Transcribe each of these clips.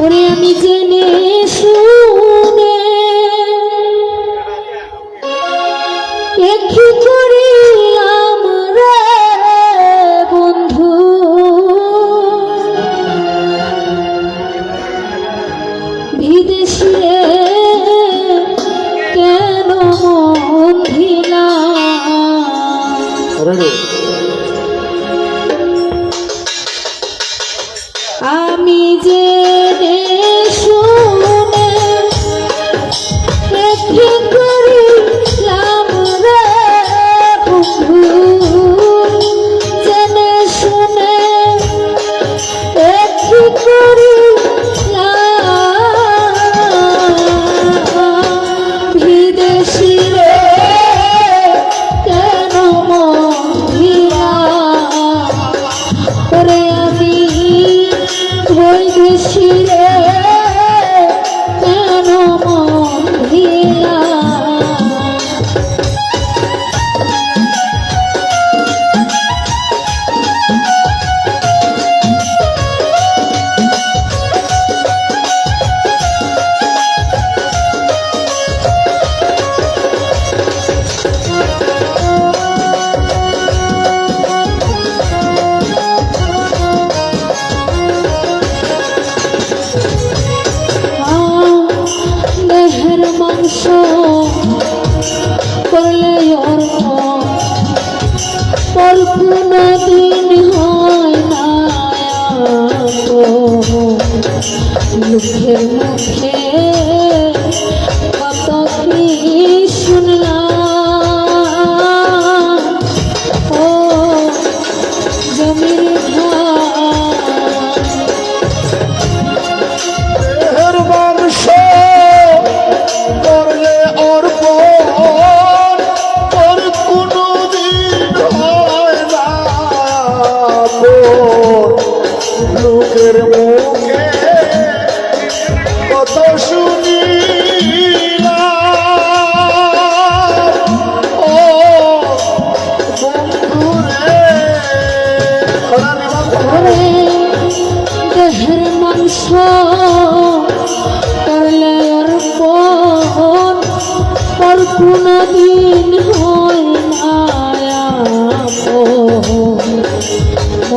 ওরে আমি জেনে শুনে একই করে আমরা বন্ধু বিদেশে কেন মন্দিলা আমি যে الشوق ولا يعرفه قلبنا في نهاية لك لك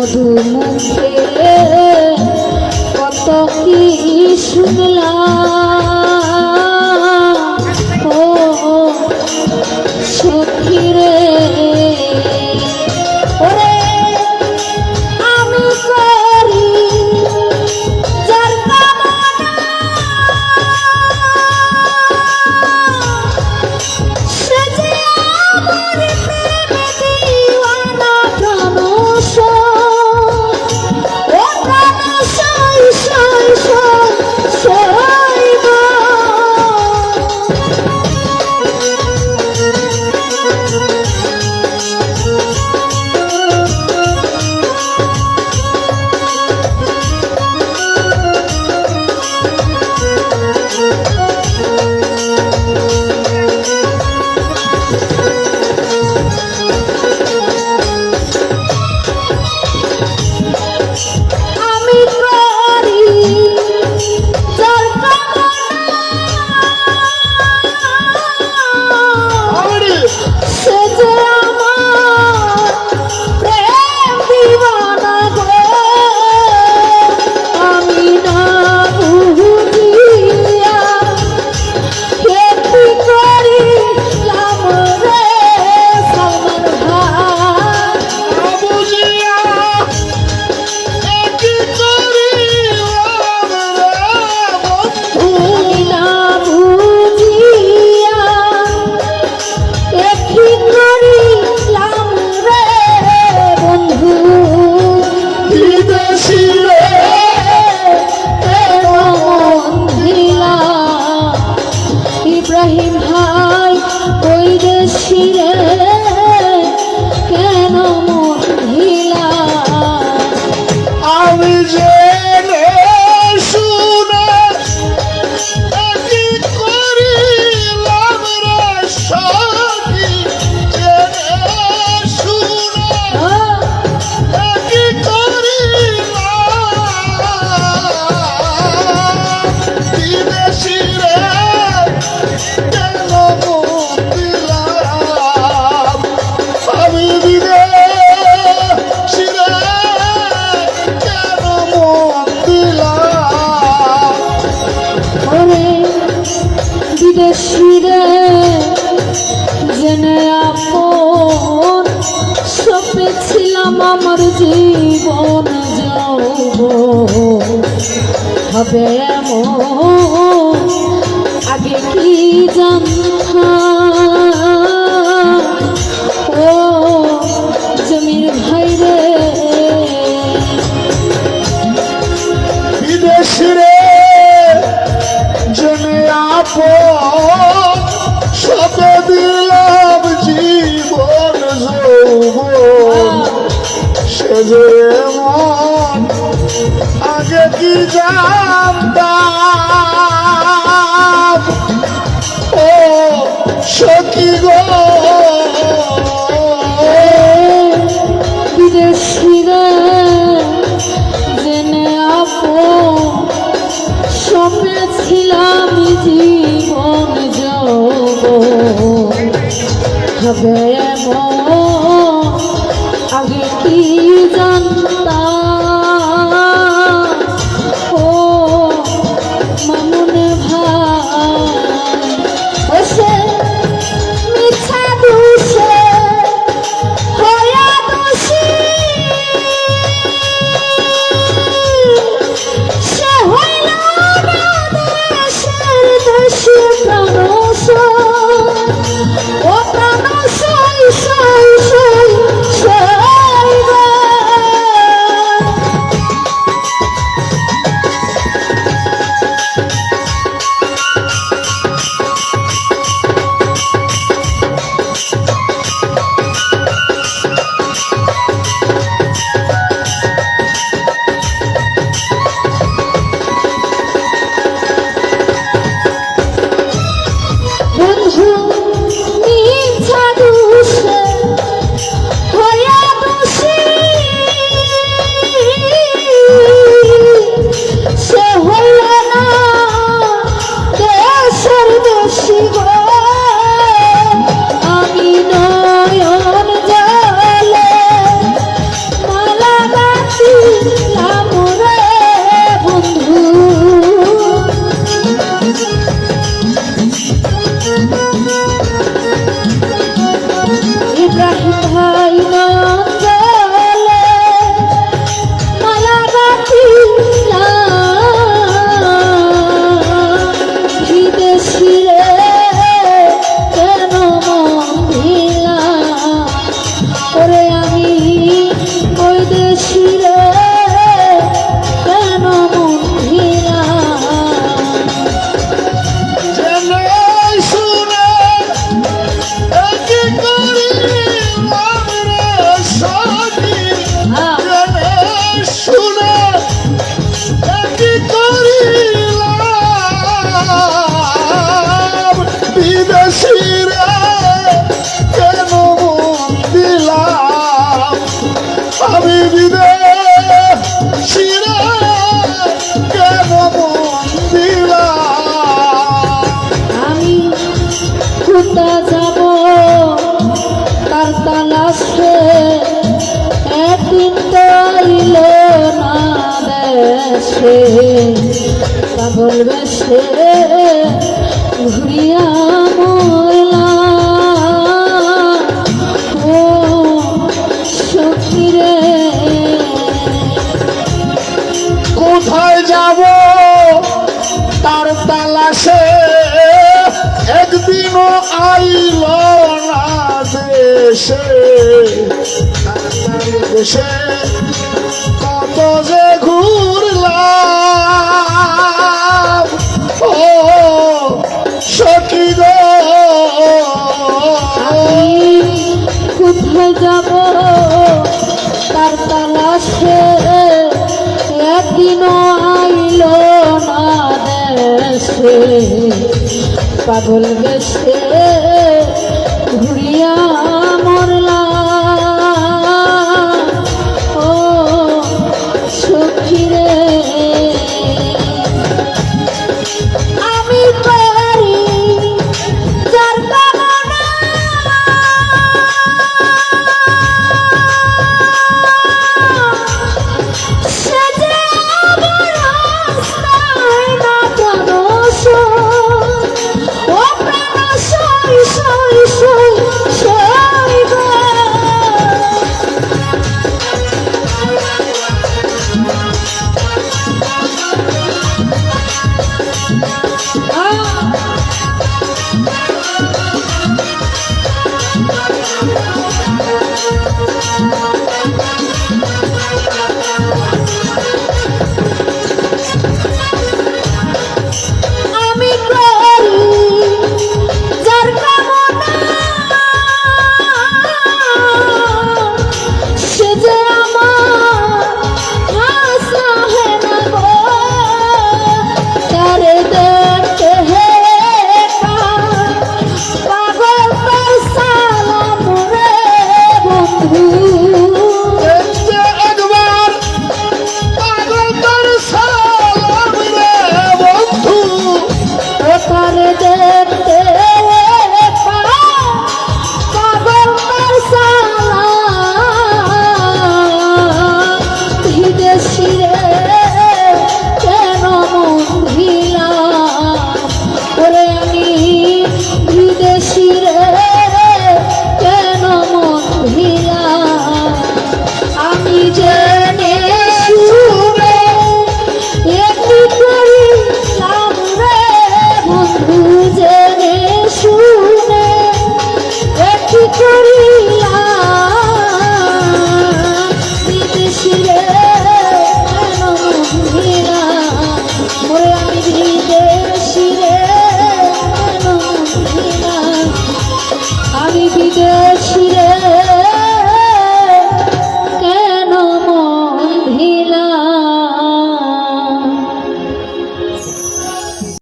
মধু কত কি শুনলাম। শিরা সপেছিলাম আমার জীবন যাব হবে আগে কি জানতাম? ও জমির ভাই রে বিদেশিরে জেনে আপন শত দিলাম যে আগে কি জানতাম? ও সখী গো una খুঁটা যাব। তার তালাশে একদিন তো আইল না দেশে। পাগল বেশে ঘুরিয়া কোথায় যাব? তার তালাশে একদিনও আইল না দেশে দেশে কত যে ঘুরলাম। ও, সখী কোথায় যাব? তার তালাশে একদিনও আইল না দেশে। পাগল বেশে।